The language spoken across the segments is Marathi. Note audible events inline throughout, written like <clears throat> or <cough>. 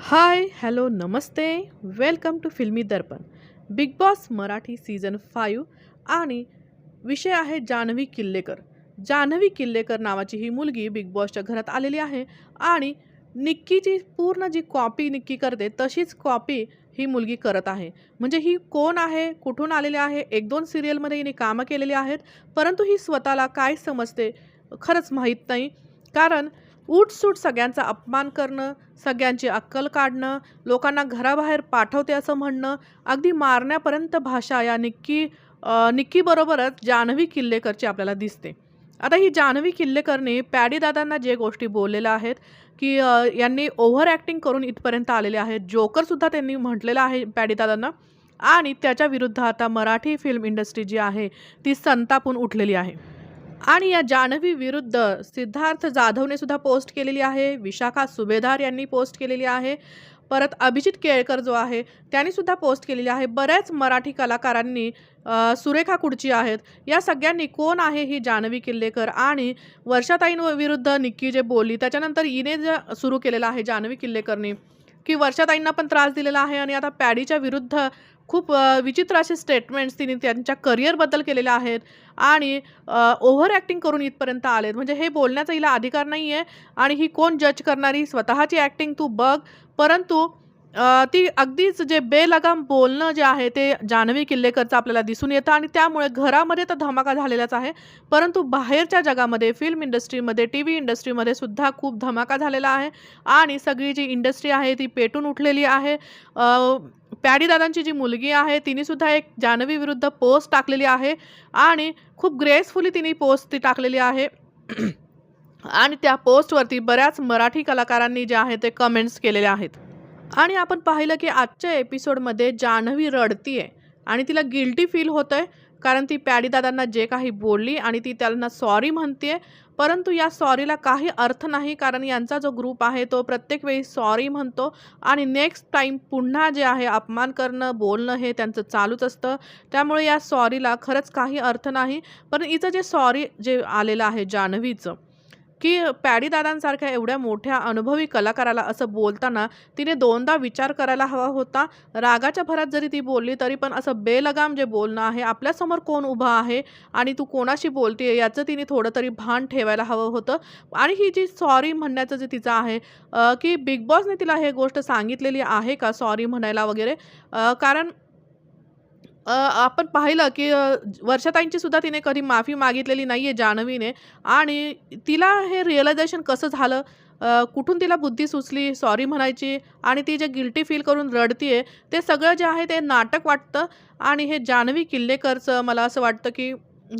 High hello Namaste. Welcome to Filmi Darpan. Bigg Boss Marathi season five आणि विषय आहे जान्हवी किल्लेकर. जान्हवी किल्लेकर नावाची ही मुलगी बिग बॉसच्या घरात आलेली आहे आणि निक्कीची पूर्ण जी कॉपी निक्की करते तशीच कॉपी ही मुलगी करत आहे. म्हणजे ही कोण आहे कुठून आलेली आहे एक दोन सिरियलमध्ये हिने कामं केलेली आहेत परंतु ही स्वतःला काय समजते खरंच माहीत नाही. कारण उठसूट सगळ्यांचा अपमान करणं सगळ्यांची अक्कल काढणं लोकांना घराबाहेर पाठवते असं म्हणणं अगदी मारण्यापर्यंत भाषा या निक्की निक्कीबरोबरच जान्हवी किल्लेकरची आपल्याला दिसते. आता ही जान्हवी किल्लेकरने पॅडीदादांना जे गोष्टी बोललेल्या आहेत की यांनी ओव्हर ॲक्टिंग करून इथपर्यंत आलेले आहेत. जोकरसुद्धा त्यांनी म्हटलेलं आहे पॅडीदादांना आणि त्याच्या विरुद्ध आता मराठी फिल्म इंडस्ट्री जी आहे ती संतापून उठलेली आहे. आणि या जान्हवी विरुद्ध सिद्धार्थ जाधवने सुद्धा पोस्ट केलेली आहे विशाखा सुभेदार यांनी पोस्ट केलेली आहे परत अभिजित केळकर जो आहे त्यांनी सुद्धा पोस्ट केलेली आहे. बऱ्याच मराठी कलाकारांनी सुरेखा कुडची आहेत. या सगळ्यांनी कोण आहे ही जान्हवी किल्लेकर? आणि वर्षाताईं विरुद्ध निक्की जे बोलली त्याच्यानंतर हिने जे सुरू केलेलं आहे जान्हवी किल्लेकरनी की वर्षाताईंना पण त्रास दिलेला आहे आणि आता पॅडीच्या विरुद्ध खूप विचित्र असे स्टेटमेंट्स तिने त्यांच्या करिअरबद्दल केलेले आहेत आणि ओव्हर ॲक्टिंग करून इथपर्यंत आलेत. म्हणजे हे बोलण्याचा हिला अधिकार नाही आहे आणि ही कोण जज करणारी? स्वतःची ॲक्टिंग तू बघ. परंतु ती अगदीच जे बेलगाम बोलणं जे आहे ते जान्हवी किल्लेकरचं आपल्याला दिसून येतं आणि त्यामुळे घरामध्ये तर धमाका झालेलाच आहे. परंतु बाहेरच्या जगामध्ये फिल्म इंडस्ट्रीमध्ये टी व्ही इंडस्ट्रीमध्ये सुद्धा खूप धमाका झालेला आहे आणि सगळी जी इंडस्ट्री आहे ती पेटून उठलेली आहे. प्याडीदादांची जी मुलगी आहे तिने सुद्धा एक जान्हवी विरुद्ध पोस्ट टाकलेली आहे आणि खूप ग्रेसफुली तिने पोस्ट ती टाकलेली आहे. <clears throat> आणि त्या पोस्टवरती बऱ्याच मराठी कलाकारांनी जे आहे ते कमेंट्स केलेले आहेत. आणि आपण पाहिलं की आजच्या एपिसोडमध्ये जान्हवी रडतीये आणि तिला गिल्टी फील होतंय कारण ती प्याडीदादांना जे काही बोलली आणि ती त्यांना सॉरी म्हणते परंतु या सॉरीला काही अर्थ नाही कारण यांचा जो ग्रुप आहे तो प्रत्येक वेळी सॉरी म्हणतो आणि नेक्स्ट टाईम पुन्हा जे आहे अपमान करणं बोलणं हे त्यांचं चालूच असतं. त्यामुळे या सॉरीला खरंच काही अर्थ नाही. पण इचं जे सॉरी जे आलेलं आहे जान्हवीचं की पॅडी दादांसारख्या एवढ्या मोठ्या अनुभवी कलाकाराला असं बोलताना तिने दोनदा विचार करायला हवा होता. रागाच्या भरात जरी ती बोलली तरी पण असं बेलगाम जे बोलणं आहे आपल्यासमोर कोण उभं आहे आणि तू कोणाशी बोलते याचं तिने थोडं तरी भान ठेवायला हवं होतं. आणि ही जी सॉरी म्हणण्याचं जे तिचं आहे की बिग बॉसने तिला हे गोष्ट सांगितलेली आहे का सॉरी म्हणायला वगैरे? कारण आपण पाहिलं की वर्षाताईंची सुद्धा तिने कधी माफी मागितलेली नाही आहे जान्हवीने आणि तिला हे रिअलायझेशन कसं झालं? कुठून तिला बुद्धी सुचली? सॉरी म्हणायची आणि ती जे गिल्टी फील करून रडतीये ते सगळं जे आहे ते नाटक वाटतं आणि हे जान्हवी किल्लेकरचं मला असं वाटतं की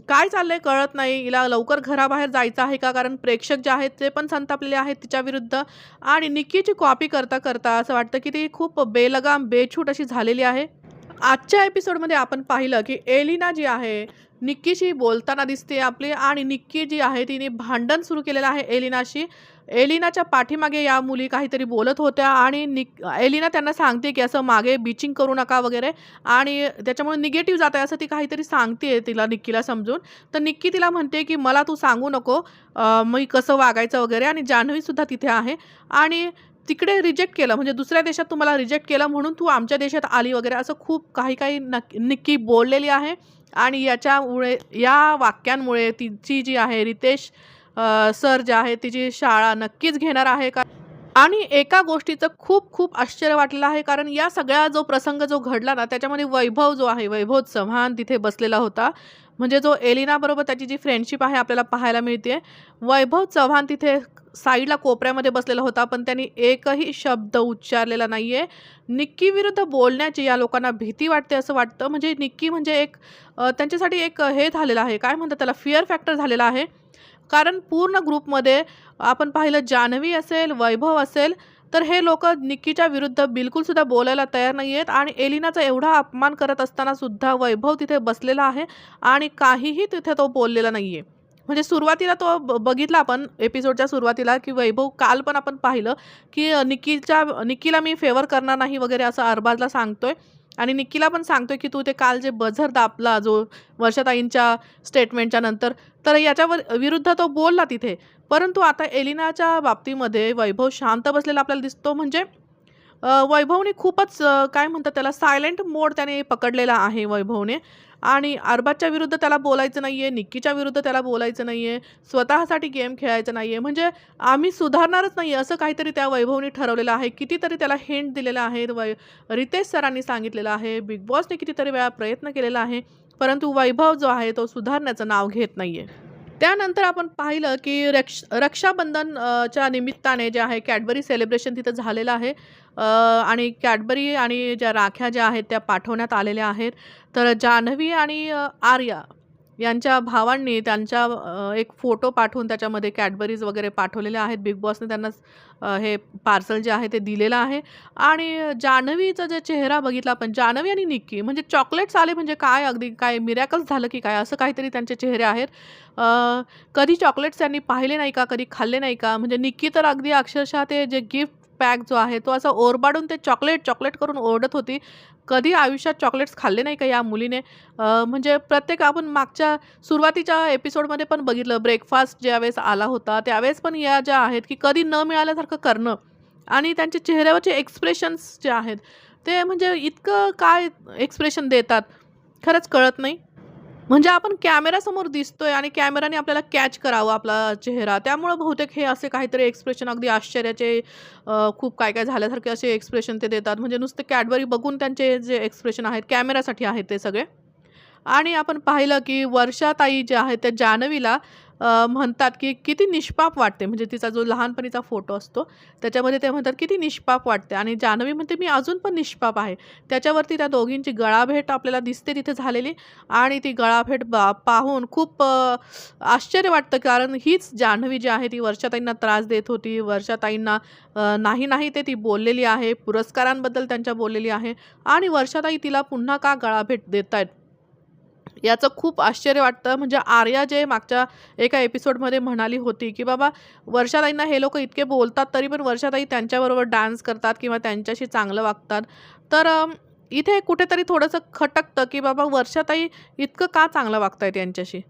काय चाललंय कळत नाही. हिला लवकर घराबाहेर जायचं आहे का? कारण प्रेक्षक जे आहेत ते पण संतापलेले आहेत तिच्या विरुद्ध आणि निक्कीची कॉपी करता करता असं वाटतं की ती खूप बेलगाम बेछूट अशी झालेली आहे. आजच्या एपिसोडमध्ये आपण पाहिलं की एलिना जी आहे निक्कीशी बोलताना दिसते आपली आणि निक्की जी आहे तिने भांडण सुरू केलेलं आहे एलिनाशी. एलिनाच्या पाठीमागे या मुली काहीतरी बोलत होत्या आणि निक एलिना त्यांना सांगते की असं मागे बिचिंग करू नका वगैरे आणि त्याच्यामुळे निगेटिव्ह जात आहे असं ती काहीतरी सांगते तिला निक्कीला समजून. तर निक्की तिला म्हणते की मला तू सांगू नको मी कसं वागायचं वगैरे आणि जान्हवीसुद्धा तिथे आहे. आणि तिकडे रिजेक्ट केलं. म्हणजे दुसऱ्या देशात तुम्हाला रिजेक्ट केलं म्हणून तू आमच्या देशात आली वगैरे असं खूप काही काही नक्की निक्की बोललेली आहे. आणि याच्यामुळे या वाक्यांमुळे तिची जी आहे रितेश सर जे आहे तिची शाळा नक्कीच घेणार आहे. का आणि एका गोष्टीचं खूप खूप आश्चर्य वाटलेलं आहे. कारण या सगळ्या जो प्रसंग जो घडला ना त्याच्यामध्ये वैभव जो आहे वैभव चव्हाण तिथे बसलेला होता. म्हणजे जो एलिनाबरोबर त्याची जी फ्रेंडशिप आहे आपल्याला पाहायला मिळते. वैभव चव्हाण तिथे साईडला कोपऱ्यामध्ये बसलेला होता पण त्यांनी एकही शब्द उच्चारलेला नाही आहे निक्की विरुद्ध बोलण्याची या लोकांना भीती वाटते असं वाटतं. म्हणजे निक्की म्हणजे एक त्यांच्यासाठी एक हे झालेलं आहे. काय म्हणतात त्याला? फिअर फॅक्टर झालेला आहे. कारण पूर्ण ग्रुपमध्ये आपण पाहिलं जान्हवी असेल वैभव असेल तर हे लोक निक्कीच्या विरुद्ध बिलकुलसुद्धा बोलायला तयार नाही आहेत आणि एलिनाचा एवढा अपमान करत असताना सुद्धा वैभव तिथे बसलेला आहे आणि काहीही तिथे तो बोललेला नाही आहे म्हणजे सुरुवातीला तो ब- बघितला आपण एपिसोडच्या सुरुवातीला की वैभव काल पण आपण पाहिलं की निक्कीच्या निक्कीला मी फेवर करणार नाही वगैरे असं अरबाजला सांगतोय. आणि निक्कीला पण सांगतोय की तू ते काल जे बझर दाबला जो वर्षाताईंच्या स्टेटमेंटच्या नंतर तर याच्यावर विरुद्ध तो बोलला तिथे. परंतु आता एलिनाच्या बाबतीमध्ये वैभव शांत बसलेला आपल्याला दिसतो. म्हणजे वैभवने खूपच काय म्हणतात त्याला सायलेंट मोड त्याने पकडलेला आहे वैभवने. आणि अरबाजच्या विरुद्ध त्याला बोलायचं नाही आहे निक्कीच्या विरुद्ध त्याला बोलायचं नाही आहे स्वतःसाठी गेम खेळायचं नाही आहे म्हणजे आम्ही सुधारणारच नाही आहे असं काहीतरी त्या वैभवने ठरवलेलं आहे कितीतरी त्याला हिंट दिलेलं आहे वै रितेश सरांनी सांगितलेलं आहे बिग बॉसने कितीतरी वेळा प्रयत्न केलेला आहे परंतु वैभव जो आहे तो सुधारण्याचं नाव घेत नाही आहे त्यानंतर आपण पाहिलं की रक्ष रक्षाबंधन च्या निमित्ताने जे आहे कॅडबरी सेलिब्रेशन तिथं झालेलं आहे. आणि कॅडबरी आणि ज्या राख्या ज्या आहेत त्या पाठवण्यात आलेल्या आहेत. तर जान्हवी आणि आर्या यांच्या भावांनी त्यांच्या एक फोटो पाठवून त्याच्यामध्ये कॅडबरीज वगैरे पाठवलेले आहेत. बिग बॉसने त्यांना हे पार्सल जे आहे ते दिलेलं आहे. आणि जान्हवीचा जे चेहरा बघितला आपण जान्हवी आणि निक्की म्हणजे चॉकलेट्स आले म्हणजे काय अगदी काय मिरॅकल्स झालं की काय असं काहीतरी त्यांचे चेहरे आहेत. कधी चॉकलेट्स त्यांनी पाहिले नाही का कधी खाल्ले नाही का? म्हणजे निक्की तर अगदी अक्षरशः ते जे गिफ्ट पॅक जो आहे तो असं ओरबाडून ते चॉकलेट चॉकलेट करून ओरडत होती. कधी आयुष्यात चॉकलेट्स खाल्ले नाही का या मुलीने? म्हणजे प्रत्येक आपण मागच्या सुरुवातीच्या एपिसोडमध्ये पण बघितलं ब्रेकफास्ट ज्यावेळेस आला होता त्यावेळेस पण या ज्या आहेत की कधी न मिळाल्यासारखं करणं आणि त्यांचे चेहऱ्यावरचे एक्सप्रेशन्स जे आहेत ते म्हणजे इतकं काय एक्सप्रेशन देतात खरंच कळत नाही. म्हणजे आपण कॅमेऱ्यासमोर दिसतोय आणि कॅमेराने आपल्याला कॅच करावं आपला चेहरा. त्यामुळं बहुतेक हे असे काहीतरी एक्सप्रेशन अगदी आश्चर्याचे खूप काय काय झाल्यासारखे असे एक्सप्रेशन ते देतात. म्हणजे नुसते कॅडबरी बघून त्यांचे जे एक्सप्रेशन आहेत कॅमेऱ्यासाठी आहेत ते सगळे. आणि आपण पाहिलं की वर्षाताई जे आहेत त्या जान्हवीला म्हणतात की किती निष्पाप वाटते. म्हणजे तिचा जो लहानपणीचा फोटो असतो त्याच्यामध्ये ते म्हणतात किती निष्पाप वाटते. आणि जान्हवी म्हणते मी अजून पण निष्पाप आहे. त्याच्यावरती त्या दोघींची गळाभेट आपल्याला दिसते तिथे झालेली. आणि ती गळाभेट बा पाहून खूप आश्चर्य वाटतं. कारण हीच जान्हवी जी आहे ती वर्षाताईंना त्रास देत होती. वर्षाताईंना नाही नाही ते ती बोललेली आहे. पुरस्कारांबद्दल त्यांच्या बोललेली आहे. आणि वर्षाताई तिला पुन्हा का गळाभेट देत आहेत याचं खूप आश्चर्य वाटतं. म्हणजे आर्या जे मागच्या एका एपिसोडमध्ये म्हणाली होती की बाबा वर्षाताईंना हे लोक इतके बोलतात तरी पण वर्षाताई त्यांच्याबरोबर डान्स करतात किंवा त्यांच्याशी चांगलं वागतात. तर इथे कुठेतरी थोडंसं खटकतं की बाबा वर्षाताई इतकं का चांगलं वागतायत त्यांच्याशी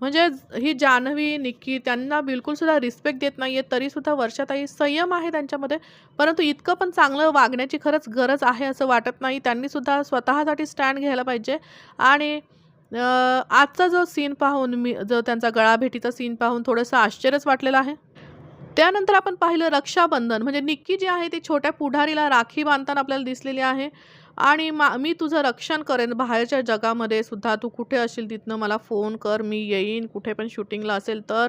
म्हणजे ही जान्हवी निक्की त्यांना बिलकुलसुद्धा रिस्पेक्ट देत नाही आहे तरीसुद्धा वर्षाताई संयम आहे त्यांच्यामध्ये. परंतु इतकं पण चांगलं वागण्याची खरंच गरज आहे असं वाटत नाही. त्यांनीसुद्धा स्वतःसाठी स्टँड घ्यायला पाहिजे. आणि आजचा जो सीन पाहून मी जो त्यांचा गळाभेटीचा सीन पाहून थोडंसं आश्चर्यच वाटलेलं आहे. त्यानंतर आपण पाहिलं रक्षाबंधन. म्हणजे निक्की जी आहे ती छोट्या पुढारीला राखी बांधताना आपल्याला दिसलेली आहे. आणि मा मी तुझं रक्षण करेन. बाहेरच्या जगामध्ये सुद्धा तू कुठे असेल तिथनं मला फोन कर. मी येईन. कुठे पण शूटिंगला असेल तर.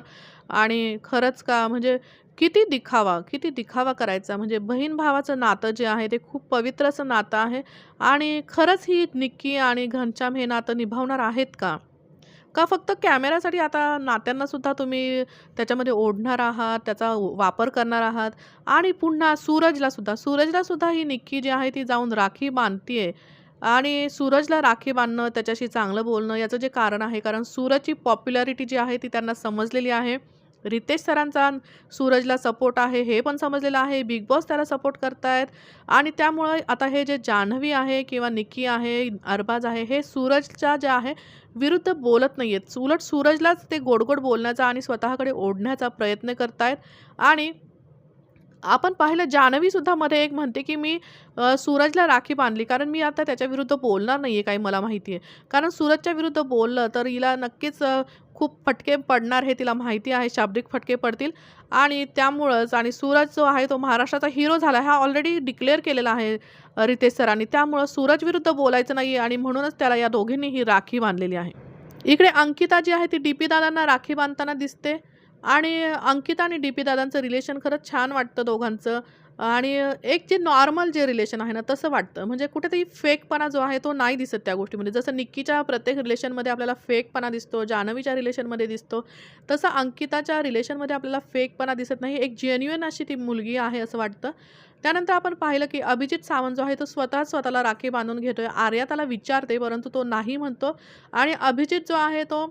आणि खरंच का म्हणजे किती दिखावा किती दिखावा करायचा. म्हणजे बहीण भावाचं नातं जे आहे ते खूप पवित्र असं नातं आहे. आणि खरंच ही निक्की आणि घनश्याम हे नातं निभावणार आहेत का? का फक्त कॅमेऱ्यासाठी? आता नात्यांना सुद्धा तुम्ही त्याच्यामध्ये ओढणार आहात त्याचा वापर करणार आहात आणि पुन्हा सूरजला सुद्धा सूरजला सुद्धा ही निक्की जी आहे ती जाऊन राखी बांधतीये आणि सूरजला राखी बांधणं त्याच्याशी चांगलं बोलणं याचं जे कारण आहे कारण सूरजची पॉप्युलॅरिटी जी आहे ती त्यांना समजलेली आहे. रितेश सरांचा सूरजला सपोर्ट आहे हे पण समजलेलं आहे. बिग बॉस त्याला सपोर्ट करतायत आणि त्यामुळं आता हे जे जान्हवी आहे किंवा निक्की आहे अरबाज आहे हे सूरजच्या जे आहे विरुद्ध बोलत नाही आहेत उलट सूरजलाच ते गोड गोड बोलण्याचा आणि स्वतःकडे ओढण्याचा प्रयत्न करतायत आणि आपण पाहिलं जान्हवीसुद्धा मध्ये एक म्हणते की मी सूरजला राखी बांधली. कारण मी आता त्याच्या विरुद्ध बोलणार नाही आहे काही मला माहिती आहे कारण सूरजच्या विरुद्ध बोललं तर हिला नक्कीच खूप फटके पडणार हे तिला माहिती आहे शाब्दिक फटके पडतील. आणि त्यामुळंच आणि सूरज जो आहे तो महाराष्ट्राचा हिरो झाला हा ऑलरेडी डिक्लेअर केलेला आहे रितेश सरांनी त्यामुळं सूरज विरुद्ध बोलायचं नाही आणि म्हणूनच त्याला या दोघींनी ही राखी बांधलेली आहे. इकडे अंकिता जी आहे ती डी पी दादांना राखी बांधताना दिसते. आणि अंकिता आणि डी पी दादांचं रिलेशन खरंच छान वाटतं दोघांचं. आणि एक जे नॉर्मल जे रिलेशन आहे ना तसं वाटतं. म्हणजे कुठेतरी फेकपणा जो आहे तो नाही दिसत त्या गोष्टीमध्ये. जसं निक्कीच्या प्रत्येक रिलेशनमध्ये आपल्याला फेकपणा दिसतो जान्हवीच्या रिलेशनमध्ये दिसतो तसं अंकिताच्या रिलेशनमध्ये आपल्याला फेकपणा दिसत नाही. एक जेन्युअन अशी ती मुलगी आहे असं वाटतं. त्यानंतर आपण पाहिलं की अभिजित सावंत जो आहे तो स्वतः स्वतःला राखी बांधून घेतोय. आर्या त्याला विचारते परंतु तो नाही म्हणतो. आणि अभिजित जो आहे तो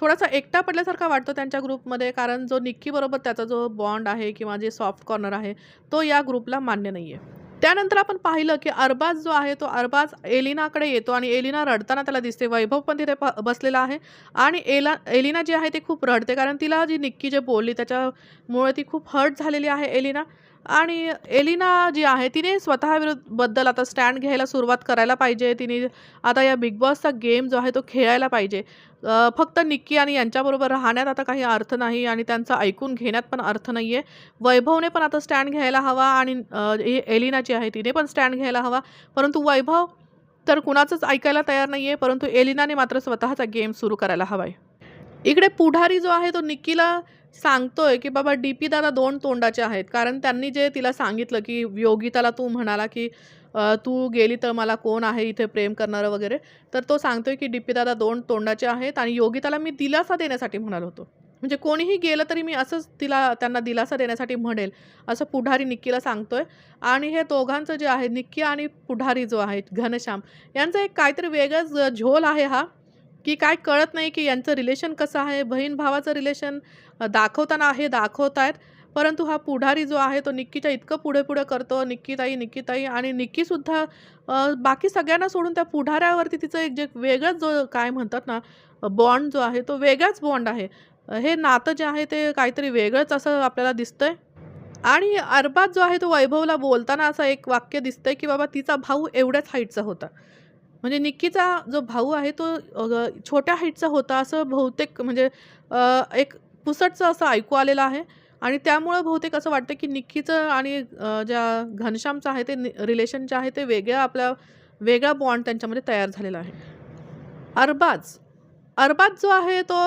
थोडासा एकटा पडल्यासारखा वाटतो त्यांच्या ग्रुपमध्ये कारण जो निक्कीबरोबर त्याचा जो बॉन्ड आहे किंवा जे सॉफ्ट कॉर्नर आहे तो या ग्रुपला मान्य नाही आहे त्यानंतर आपण पाहिलं की अरबाज जो आहे तो अरबाज एलिनाकडे येतो आणि एलिना रडताना त्याला दिसते. वैभव पण तिथे प- बसलेला आहे आणि एला एलिना जी आहे ती खूप रडते कारण तिला जी निक्की जे बोलली त्याच्यामुळे ती खूप हर्ट झालेली आहे एलिना. आणि एलिना जी आहे तिने स्वतः विरुद्धबद्दल आता स्टँड घ्यायला सुरुवात करायला पाहिजे. तिने आता या बिग बॉसचा गेम जो आहे तो खेळायला पाहिजे. फक्त निक्की आणि यांच्याबरोबर राहण्यात आता काही अर्थ नाही आणि त्यांचं ऐकून घेण्यात पण अर्थ नाही आहे वैभवने पण आता स्टँड घ्यायला हवा आणि एलिना जी आहे तिने पण स्टँड घ्यायला हवा. परंतु वैभव तर कुणाचंच ऐकायला तयार नाही आहे परंतु एलिनाने मात्र स्वतःचा गेम सुरू करायला हवा आहे इकडे पुढारी जो आहे तो निक्कीला सांगतोय की बाबा डी पी दादा दोन तोंडाचे आहेत. कारण त्यांनी जे तिला सांगितलं की योगिताला तू म्हणाला की तू गेली तर मला कोण आहे इथे प्रेम करणारं वगैरे? तर तो सांगतोय की डी पी दादा दोन तोंडाचे आहेत आणि योगिताला मी दिलासा देण्यासाठी म्हणालो होतो. म्हणजे कोणीही गेलं तरी मी असंच तिला त्यांना दिलासा देण्यासाठी म्हणेल असं पुढारी निक्कीला सांगतोय. आणि हे दोघांचं जे आहे निक्की आणि पुढारी जो आहे घनश्याम यांचं एक काहीतरी वेगळंच झोल आहे हा. की काय कळत नाही की यांचं रिलेशन कसं आहे? बहीण भावाचं रिलेशन दाखवताना हे दाखवत आहेत परंतु हा पुढारी जो आहे तो निक्कीच्या इतकं पुढे पुढे करतो निक्कीताई निक्कीताई आणि निक्कीसुद्धा बाकी सगळ्यांना सोडून त्या पुढाऱ्यावरती तिचं एक जे वेगळंच जो काय म्हणतात ना बॉन्ड जो आहे तो वेगळाच बॉन्ड आहे. हे नातं जे आहे ते काहीतरी वेगळंच असं आपल्याला दिसतंय. आणि अरबाज जो आहे तो वैभवला बोलताना असं एक वाक्य दिसतंय की बाबा तिचा भाऊ एवढ्याच हाईटचा होता. म्हणजे निक्कीचा जो भाऊ आहे तो छोट्या हाईटचा होता असं बहुतेक म्हणजे एक पुसटचं असं ऐकू आलेलं आहे. आणि त्यामुळं बहुतेक असं वाटतं की निक्कीचं आणि ज्या घनश्यामचं आहे ते रिलेशन जे आहे ते वेगळ्या आपल्या वेगळा बॉन्ड त्यांच्यामध्ये तयार झालेला आहे. अरबाज अरबाज जो आहे तो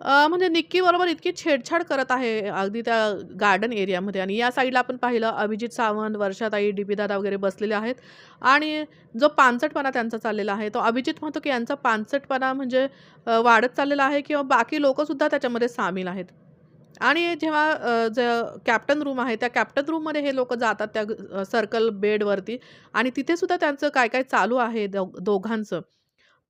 म्हणजे निक्कीबरोबर इतकी छेडछाड करत आहे अगदी त्या गार्डन एरियामध्ये. आणि या साईडला आपण पाहिलं अभिजित सावंत वर्षाताई डी पी दादा वगैरे बसलेले आहेत. आणि जो पानसटपणा त्यांचा चाललेला आहे तो अभिजित म्हणतो की यांचा पानसटपणा म्हणजे वाढत चाललेला आहे किंवा बाकी लोकंसुद्धा त्याच्यामध्ये सामील आहेत. आणि जेव्हा जे कॅप्टन रूम आहे त्या कॅप्टन रूममध्ये हे लोक जातात त्या सर्कल बेडवरती. आणि तिथेसुद्धा त्यांचं काय काय चालू आहे दो दोघांचं.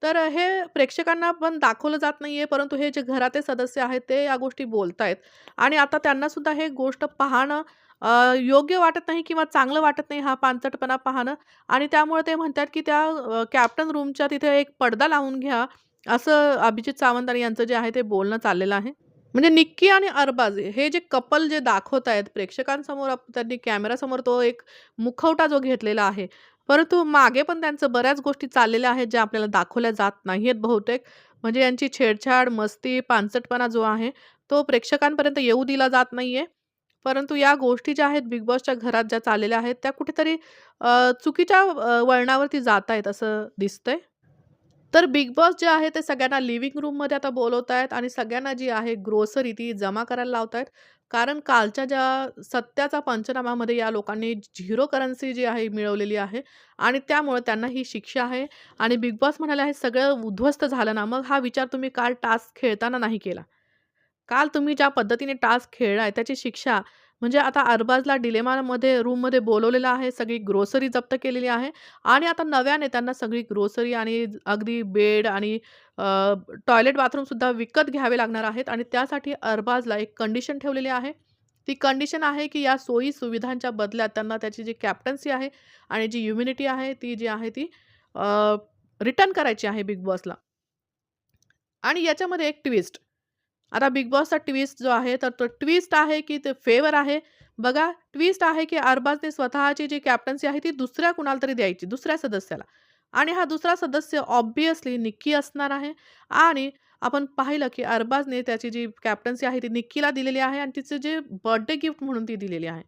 तर हे प्रेक्षकांना पण दाखवलं जात नाही आहे परंतु हे जे घरातले सदस्य आहेत ते या गोष्टी बोलत आहेत आणि आता त्यांनासुद्धा हे गोष्ट पाहणं योग्य वाटत नाही किंवा चांगलं वाटत नाही हा पानसटपणा पाहणं. आणि त्यामुळे ते म्हणतात की त्या कॅप्टन रूमच्या तिथे एक पडदा लावून घ्या असं अभिजित सावंत आणि यांचं जे आहे ते बोलणं चाललेलं आहे. म्हणजे निक्की आणि अरबाज हे जे कपल जे दाखवत आहेत प्रेक्षकांसमोर त्यांनी कॅमेरासमोर तो एक मुखवटा जो घेतलेला आहे परंतु मागे पण त्यांचं बऱ्याच गोष्टी चाललेल्या आहेत ज्या आपल्याला दाखवल्या जात नाही आहेत बहुतेक. म्हणजे यांची छेडछाड मस्ती पानसटपणा जो आहे तो प्रेक्षकांपर्यंत येऊ दिला जात नाही आहे परंतु या गोष्टी ज्या आहेत बिग बॉसच्या घरात ज्या चाललेल्या आहेत त्या कुठेतरी चुकीच्या वळणावरती जात आहेत असं दिसतंय. तर बिग बॉस जे आहे ते सगळ्यांना लिव्हिंग रूममध्ये आता बोलवत आहेत आणि सगळ्यांना जी आहे ग्रोसरी ती जमा करायला लावत आहेत कारण कालच्या ज्या सत्याचा पंचनामामध्ये या लोकांनी झिरो करन्सी जी आहे मिळवलेली आहे आणि त्यामुळे त्यांना ही शिक्षा आहे आणि बिग बॉस म्हणाले आहे सगळं उद्ध्वस्त झालं ना मग हा विचार तुम्ही काल टास्क खेळताना नाही केला. काल तुम्ही ज्या पद्धतीने टास्क खेळलाय त्याची शिक्षा म्हणजे आता अरबाजला डिलेमामध्ये रूममध्ये बोलवलेलं आहे सगळी ग्रोसरी जप्त केलेली आहे आणि आता नव्याने त्यांना सगळी ग्रोसरी आणि अगदी बेड आणि टॉयलेट बाथरूमसुद्धा विकत घ्यावे लागणार आहेत आणि त्यासाठी अरबाजला एक कंडिशन ठेवलेली आहे. ती कंडिशन आहे की या सोयी सुविधांच्या बदल्यात त्यांना त्याची जी कॅप्टन्सी आहे आणि जी इम्युनिटी आहे ती जी आहे ती रिटर्न करायची आहे बिग बॉसला आणि याच्यामध्ये एक ट्विस्ट आता बिग बॉसचा ट्विस्ट जो आहे तर तो ट्विस्ट आहे की ते फेवर आहे. बघा ट्विस्ट आहे की अरबाजने स्वतःची जी कॅप्टन्सी आहे ती दुसऱ्या कुणाला तरी द्यायची दुसऱ्या सदस्याला. आणि हा दुसरा सदस्य ऑब्वियसली निक्की असणार आहे. आणि आपण पाहिलं की अरबाजने त्याची जी कॅप्टन्सी आहे ती निक्कीला दिलेली आहे आणि तिचं जे बर्थडे गिफ्ट म्हणून ती दिलेली आहे.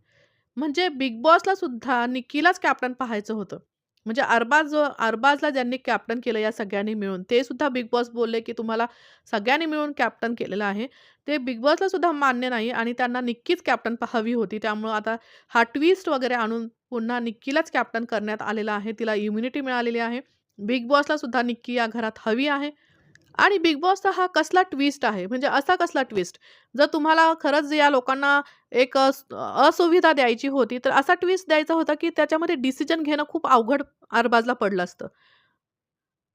म्हणजे बिग बॉसला सुद्धा निक्कीलाच कॅप्टन पाहायचं होतं. म्हणजे अरबाज जो अरबाजला ज्यांनी कॅप्टन केलं या सगळ्यांनी मिळून. ते सुद्धा बिग बॉस बोलले की तुम्हाला सगळ्यांनी मिळून कॅप्टन केलेलं आहे. ते बिग बॉसला सुद्धा मान्य नाही आणि त्यांना निक्कीच कॅप्टन हवी होती. त्यामुळं आता हा ट्विस्ट वगैरे आणून पुन्हा निक्कीलाच कॅप्टन करण्यात आलेला आहे. तिला इम्युनिटी मिळालेली आहे. बिग बॉसला सुद्धा निक्की या घरात हवी आहे. आणि बिग बॉसचा हा कसला ट्विस्ट आहे? म्हणजे असा कसला ट्विस्ट जर तुम्हाला खरंच या लोकांना एक असुविधा द्यायची होती तर असा ट्विस्ट द्यायचा होता की त्याच्यामध्ये डिसिजन घेणं खूप अवघड आरबाजला पडलं असतं.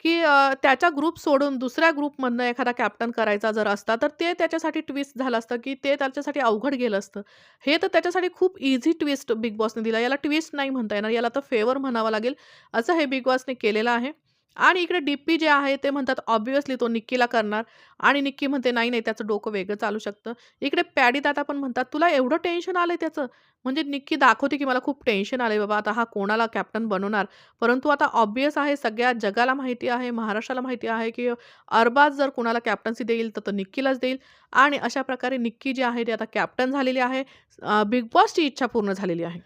की त्याच्या ग्रुप सोडून दुसऱ्या ग्रुपमधनं एखादा कॅप्टन करायचा जर असता तर ते त्याच्यासाठी ट्विस्ट झालं असतं की ते त्याच्यासाठी अवघड गेलं असतं. हे तर त्याच्यासाठी खूप इझी ट्विस्ट बिग बॉसने दिला. याला ट्विस्ट नाही म्हणता येणार याला तर फेवर म्हणावं लागेल. असं हे बिग बॉसने केलेलं आहे. आणि इकडे डीपी जे आहे ते म्हणतात ऑब्विसली तो निक्कीला करणार. आणि निक्की म्हणते नाही नाही त्याचं डोकं वेगळं चालू शकतं. इकडे पॅडी दादा पण म्हणतात तुला एवढं टेन्शन आलं त्याचं? म्हणजे निक्की दाखवते की मला खूप टेन्शन आले बाबा आता हा कोणाला कॅप्टन बनवणार? परंतु आता ऑब्वियस आहे सगळ्या जगाला माहिती आहे महाराष्ट्राला माहिती आहे की अरबाज जर कोणाला कॅप्टन्सी देईल तर तो निक्कीलाच देईल. आणि अशा प्रकारे निक्की जी आहे ती आता कॅप्टन झालेली आहे. बिग बॉसची इच्छा पूर्ण झालेली आहे.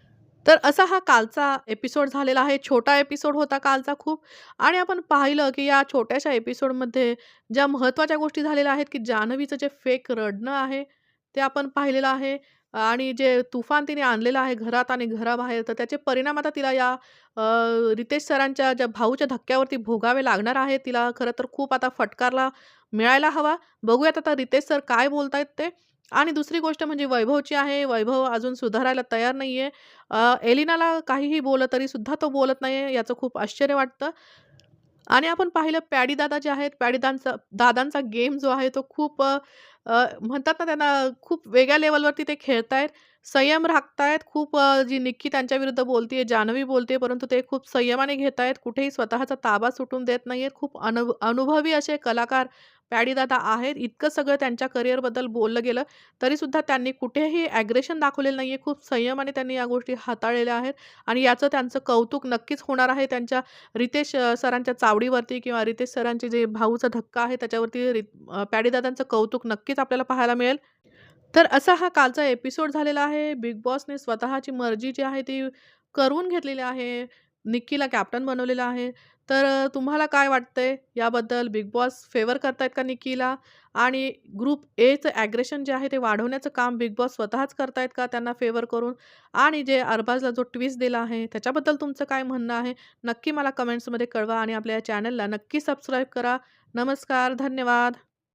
तर असा हा कालचा एपिसोड झालेला आहे. छोटा एपिसोड होता कालचा खूप. आणि आपण पाहिलं की या छोट्याशा एपिसोडमध्ये ज्या महत्त्वाच्या गोष्टी झालेल्या आहेत की जान्हवीचं जे फेक रडणं आहे ते आपण पाहिलेलं आहे. आणि जे तुफान तिने आणलेलं आहे घरात आणि घराबाहेर तर त्याचे परिणाम आता तिला या रितेश सरांच्या ज्या भाऊच्या धक्क्यावरती भोगावे लागणार आहे तिला खरं तर खूप आता फटकारला मिळायला हवा. बघूयात आता रितेश सर काय बोलतायत ते. आणि दुसरी गोष्ट म्हणजे वैभवची आहे वैभव अजून सुधारायला तयार नाही आहे. एलिनाला काहीही बोललं तरी सुद्धा तो बोलत नाही आहे याचं खूप आश्चर्य वाटतं. आणि आपण पाहिलं पॅडीदादा जे आहेत पॅडीदांचा दादांचा गेम जो आहे तो खूप म्हणतात ना त्यांना खूप वेगळ्या लेवलवरती ते खेळतायत. संयम राखतायत खूप जी निक्की त्यांच्याविरुद्ध बोलते जान्हवी बोलते परंतु ते खूप संयमाने घेत आहेत कुठेही स्वतःचा ताबा सुटून देत नाही आहेत खूप अनु अनुभवी असे कलाकार पॅडीदादा आहेत इतकं सगळं त्यांच्या करिअरबद्दल बोललं गेलं तरीसुद्धा त्यांनी कुठेही ॲग्रेशन दाखवलेलं नाही आहे खूप संयमाने त्यांनी या गोष्टी हाताळलेल्या आहेत आणि याचं त्यांचं कौतुक नक्कीच होणार आहे त्यांच्या रितेश सरांच्या चावडीवरती किंवा रितेश सरांचे जे भाऊचा धक्का आहे त्याच्यावरती रि पॅडीदादांचं कौतुक नक्कीच आपल्याला पाहायला मिळेल. तर असा हा कालचा एपिसोड झालेला आहे. बिग बॉसने स्वतःची मर्जी जी आहे ती करून घेतलेली आहे. निक्कीला कॅप्टन बनवलेलं आहे. तर तुम्हाला काय वाटतंय याबद्दल? बिग बॉस फेवर करतायत का निकीला आणि ग्रुप एचं ॲग्रेशन जे आहे ते वाढवण्याचं काम बिग बॉस स्वतःच करतायत का त्यांना फेवर करून? आणि जे अरबाजला जो ट्विस्ट दिला आहे त्याच्याबद्दल तुमचं काय म्हणणं आहे? नक्की मला कमेंट्समध्ये कळवा आणि आपल्या या चॅनलला नक्की सबस्क्राईब करा. नमस्कार, धन्यवाद.